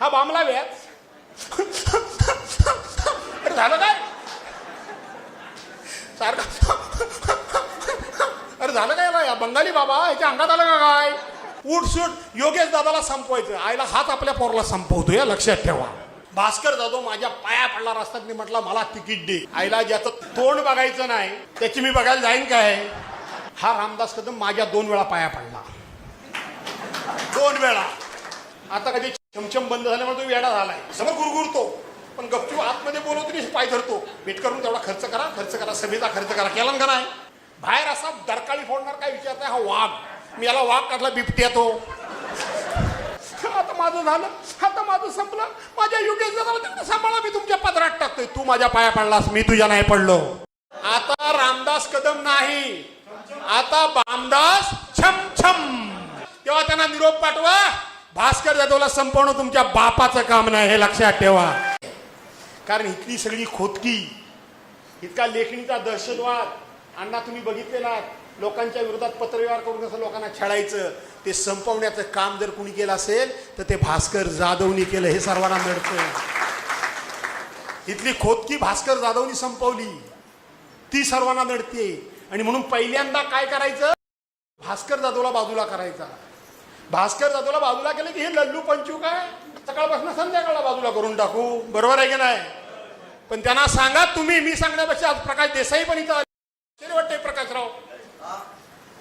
हा बामला व्याज अरे झालं काय? सारखं. अरे झालं काय याला? या बंगाली बाबा याच्या अंगात आलं का काय? उठसूट योगेश दादाला संपवायचं. आईला हात आपल्या पोरला संपवतो या लक्षात ठेवा. भास्कर जाधव माझ्या पाया पडला रस्त्यात. मी म्हटलं मला तिकीट दे. आईला ज्याचं तोंड बघायचं नाही त्याची मी बघायला जाईन काय? हा रामदास कदम माझ्या दोन वेळा पाया पडला. दोन वेळा. आता कधी चमचम बंद झाल्यामुळे तो वेडा झालाय. समोर गुरगुरतो. पण गपचूप आतमध्ये बोलवतो पाय धरतो. भेट करून तेवढा खर्च करा खर्च करा सभेचा खर्च करा. केला का नाही? बाहेर असा दरकाळी फोडणार काय विचारताय हा वाघ. मी याला वाघ काढला बिबट्या तो. आता माझं झालं. आता माझं संपलं. माझ्या योगेश झालं तर सांभाळा. मी तुमच्या पदरात टाकतोय. तू माझ्या पाया पडलास. मी तुझ्या नाही पडलो. आता रामदास कदम नाही. आता बामदास छम छम तेव्हा त्यांना निरोप पाठवा. भास्कर जाधवला संपवणं तुमच्या बापाचं काम नाही हे लक्षात ठेवा. कारण इथली सगळी खोदकी इतका लेखणीचा दहशतवाद अण्णा तुम्ही बघितलेला लोकांच्या विरोधात पत्रव्यवहार करून कसं लोकांना छळायचं ते संपवण्याचं काम जर कुणी केलं असेल तर ते भास्कर जाधवनी केलं हे सर्वांना मिळतं इथली खोदकी भास्कर जाधवनी संपवली ती सर्वांना मिळते. आणि म्हणून पहिल्यांदा काय करायचं? भास्कर जाधवला बाजूला करायचा. भास्कर जाधवला बाजूला केलं की हे लल्लू पंचू काय? सकाळपासून संध्याकाळला बाजूला करून टाकू. बरोबर आहे की नाही? पण त्यांना सांगा तुम्ही मी सांगण्यापेक्षा आज प्रकाश देसाई पण इथं आश्चर्य वाटतंय प्रकाशराव?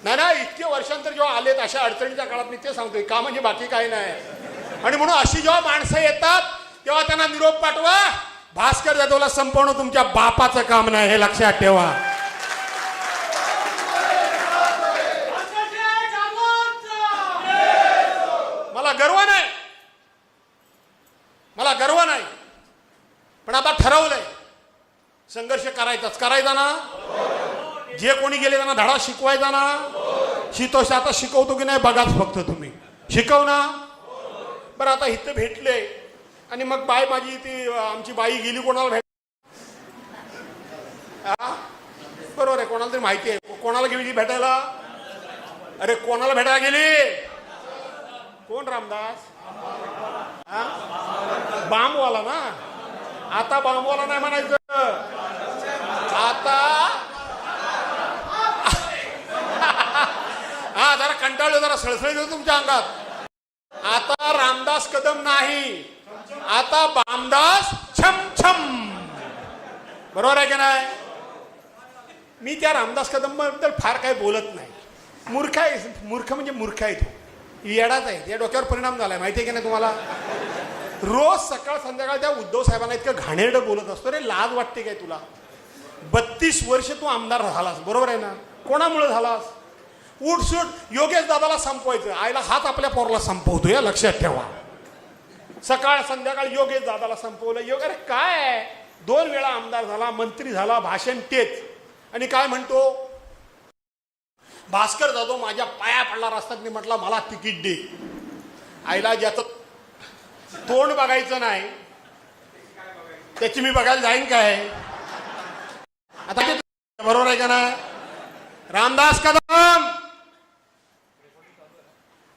नाही ना इतके वर्षांतर जेव्हा आलेत अशा अडचणीच्या काळात मी ते सांगतोय. का म्हणजे बाकी काही नाही. आणि म्हणून अशी जेव्हा माणसं येतात तेव्हा त्यांना निरोप पाठवा. भास्कर जाधवला संपवणं तुमच्या बापाचं काम नाही हे लक्षात ठेवा मला गर्व नाही मला गर्व नाही पण आता ठरवलंय. संघर्ष करायचाच. करायचा ना जे कोणी गेले त्यांना धडा शिकवायचा ना शितोष आता शिकवतो की नाही बघाच फक्त तुम्ही. शिकव ना. बरं आता इथं भेटले. आणि मग बाय माझी ती आमची बाई गेली कोणाला भेट हा? बरोबर आहे कोणाला तरी माहिती आहे. कोणाला गेली भेटायला? अरे कोणाला भेटायला गेली? कोण रामदास? हा? बांबवाला ना? आता बांबवाला नाही म्हणायचं. आता हा जरा कंटाळलो जरा सळसळलो तुमच्या अंगात. आता रामदास कदम नाही. आता बामदास छम छम बरोबर आहे की नाही? मी त्या रामदास कदमबद्दल फार काही बोलत नाही. मूर्ख आहे मूर्ख म्हणजे मूर्ख आहे तो. येडाच आहे. या डोक्यावर परिणाम झालाय. माहिती आहे की नाही तुम्हाला? रोज सकाळ संध्याकाळ त्या उद्धव साहेबांना इतकं घाणेरडं बोलत असतो. रे लाज वाटते काय तुला? बत्तीस वर्ष तू आमदार झालास बरोबर आहे ना? कोणामुळे झालास? उठसूट योगेश दादाला संपवायचं. आईला हात आपल्या पोरला संपवतो या लक्षात ठेवा. सकाळ संध्याकाळ योगेश दादाला संपवलं. योग अरे काय? दोन वेळा आमदार झाला मंत्री झाला भाषण तेच. आणि काय म्हणतो? भास्कर जाधव माझ्या पाया पडला रस्त्यात. मी म्हटला मला तिकीट दे. आईला ज्याचं तोंड बघायचं नाही. त्याची मी बघायला जाईन काय? आता ते बरोबर आहे का ना? रामदास कदम!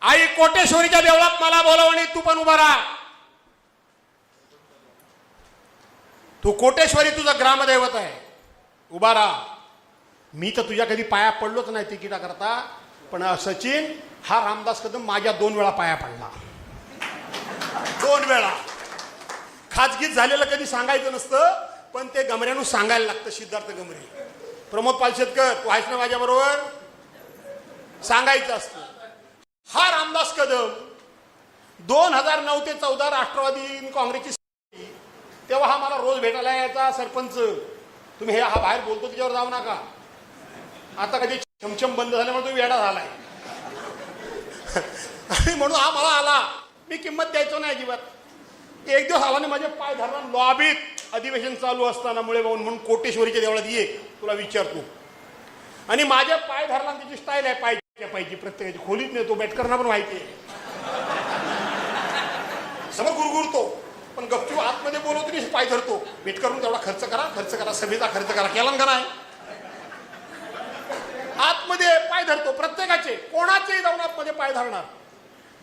आई कोटेश्वरीच्या देवळात मला बोलव आणि तू पण उभा राहा. तू कोटेश्वरी तुझा ग्रामदैवत आहे. उभा राहा. मी तर तुझ्या कधी पाया पडलोच नाही तिकिटा करता पण सचिन हा रामदास कदम माझ्या दोन वेळा पाया पडला. दोन वेळा. खाजगीत झालेलं कधी सांगायचं नसतं पण ते गमऱ्यानं सांगायला लागतं सिद्धार्थ गमरे. प्रमोद पालशेतकर तू आहेस ना माझ्याबरोबर? सांगायचं असतं. हा रामदास कदम दोन हजार नऊ ते चौदा राष्ट्रवादी काँग्रेसची तेव्हा हा मला रोज भेटायला यायचा सरपंच. तुम्ही हे हा बाहेर बोलतो त्याच्यावर जाऊ नका. आता कधी छमछम बंद झाल्यामुळे तो वेडा झालाय. आणि म्हणून हा मला आला. मी किंमत द्यायचो नाही अजिबात. एक दिवस आला माझे पाय धरला लॉबीत अधिवेशन चालू असताना मुळे भाऊन म्हणून कोटेश्वरीच्या देवळात ये तुला विचारतो आणि माझ्या पाय धरला त्याची स्टाईल आहे पायच्या पायची प्रत्येकाची खोलीत नेतो बेटकरना पण माहिती आहे. समोर गुरगुरतो पण गपचू आतमध्ये बोलवतो आणि पाय धरतो. भेट करून तेवढा खर्च करा खर्च करा सभेचा खर्च करा केला का नाही? आतमध्ये पाय धरतो प्रत्येकाचे कोणाचेही जाऊन आतमध्ये पाय धरणार.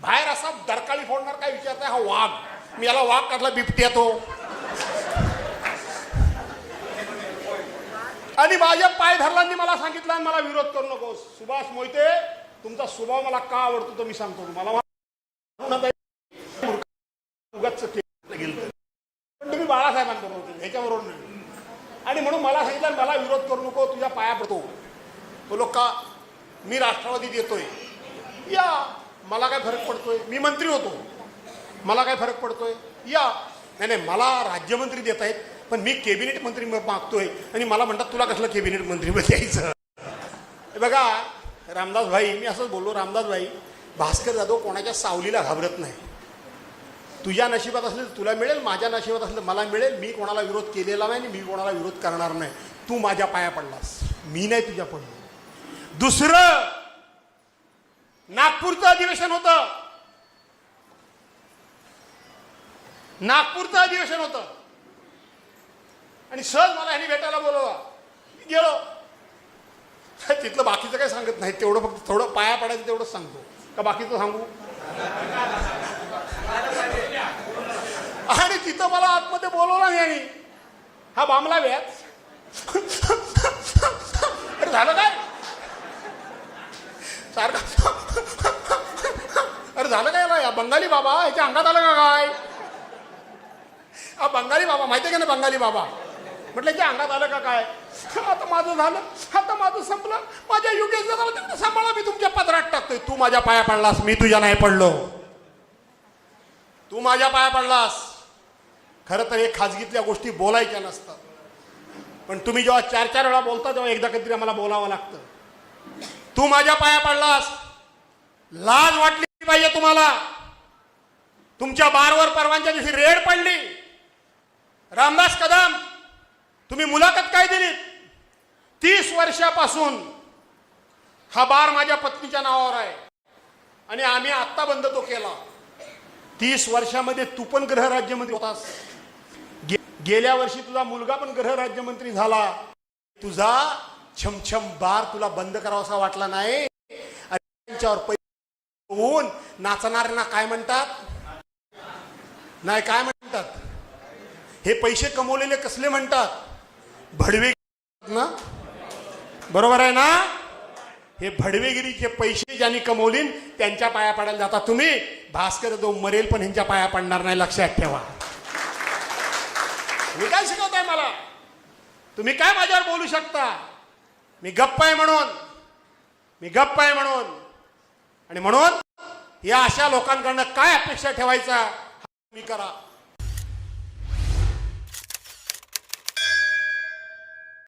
बाहेर असा दरकाळी फोडणार काय विचारताय हा वाघ. मी याला वाघ काढला बिबट्या तो. आणि माझ्या पाय धरलांनी मला सांगितलं आणि मला विरोध करू नको सुभाष मोहिते तुमचा स्वभाव मला का आवडतो तो मी सांगतो मला उगाच पण तुम्ही बाळासाहेबांबरोबर होते ह्याच्याबरोबर नाही. आणि म्हणून मला सांगितलं मला विरोध करू नको तुझ्या पाया पडतो. बोलो का मी राष्ट्रवादीत येतोय. या. मला काय फरक पडतोय? मी मंत्री होतो. मला काय फरक पडतोय? या. नाही नाही मला राज्यमंत्री देत आहेत पण मी कॅबिनेट मंत्री मागतोय. आणि मला म्हणतात तुला कसलं कॅबिनेट मंत्री द्यायचं? बघा रामदास भाई मी असंच बोललो रामदास भाई भास्कर जाधव कोणाच्या सावलीला घाबरत नाही. तुझ्या नशिबात असलं तर तुला मिळेल माझ्या नशिबात असलं तर मला मिळेल. मी कोणाला विरोध केलेला नाही आणि मी कोणाला विरोध करणार नाही. तू माझ्या पाया पडलास. मी नाही तुझ्या पडलो दुसरं नागपूरचं अधिवेशन होतं. नागपूरचं अधिवेशन होतं. आणि सहज मला ह्यानी भेटायला बोलवा. मी गेलो. तिथलं बाकीचं काही सांगत नाही. तेवढं फक्त थोडं पाया पडायचं तेवढंच सांगतो. का बाकीचं सांगू? आणि तिथं मला आतमध्ये बोलवलं यांनी हा बामला व्याज अरे झालं काय? सारखं झालं काय याला? या बंगाली बाबा याच्या अंगात आलं का काय? हा बंगाली बाबा माहिती आहे का ना बंगाली बाबा? म्हटलं याच्या अंगात आलं का काय? आता माझं झालं आता माझं संपलं. माझ्या युगेचं झालं तेवढं सांभाळा मी तुमच्या पदरात टाकतोय. तू माझ्या पाया पडलास मी तुझ्या नाही पडलो. तू माझ्या पाया पडलास. खरं तर हे खाजगीतल्या गोष्टी बोलायच्या नसतात. पण तुम्ही जेव्हा चार चार वेळा बोलता तेव्हा एकदा कधीतरी आम्हाला बोलावं लागतं. तू माझ्या पाया पडलास. लाज वाटली पाहिजे तुम्हाला. तुमच्या बारवर परवानच्या दिवशी रेड पडली. रामदास कदम तुम्ही मुलाखत काय दिली तीस वर्षापासून हा बार माझ्या पत्नीच्या नावावर आहे. आणि आम्ही आत्ता बंद तो केला. तीस वर्षामध्ये तू पण गृहराज्यमंत्री होतास. गे- गेल्या वर्षी तुझा मुलगा पण गृहराज्यमंत्री झाला. तुझा छमछम बार तुला बंद करावासा वाटला नाही. आणि त्यांच्यावर होऊन नाचणाऱ्यांना काय म्हणतात? नाही काय म्हणतात? हे पैसे कमवलेले कसले म्हणतात? भडवे ना? बरोबर आहे ना? हे भडवेगिरीचे पैसे ज्यांनी कमवलीन त्यांच्या पाया पडायला जाता तुम्ही. भास्कर जो मरेल पण ह्यांच्या पाया पडणार नाही लक्षात ठेवा. मी काय शिकवताय मला? तुम्ही काय माझ्यावर बोलू शकता? मी गप्प आहे म्हणून. मी गप्प आहे म्हणून. आणि म्हणून या अशा लोकांकडनं काय अपेक्षा ठेवायचा हा तुम्ही करा.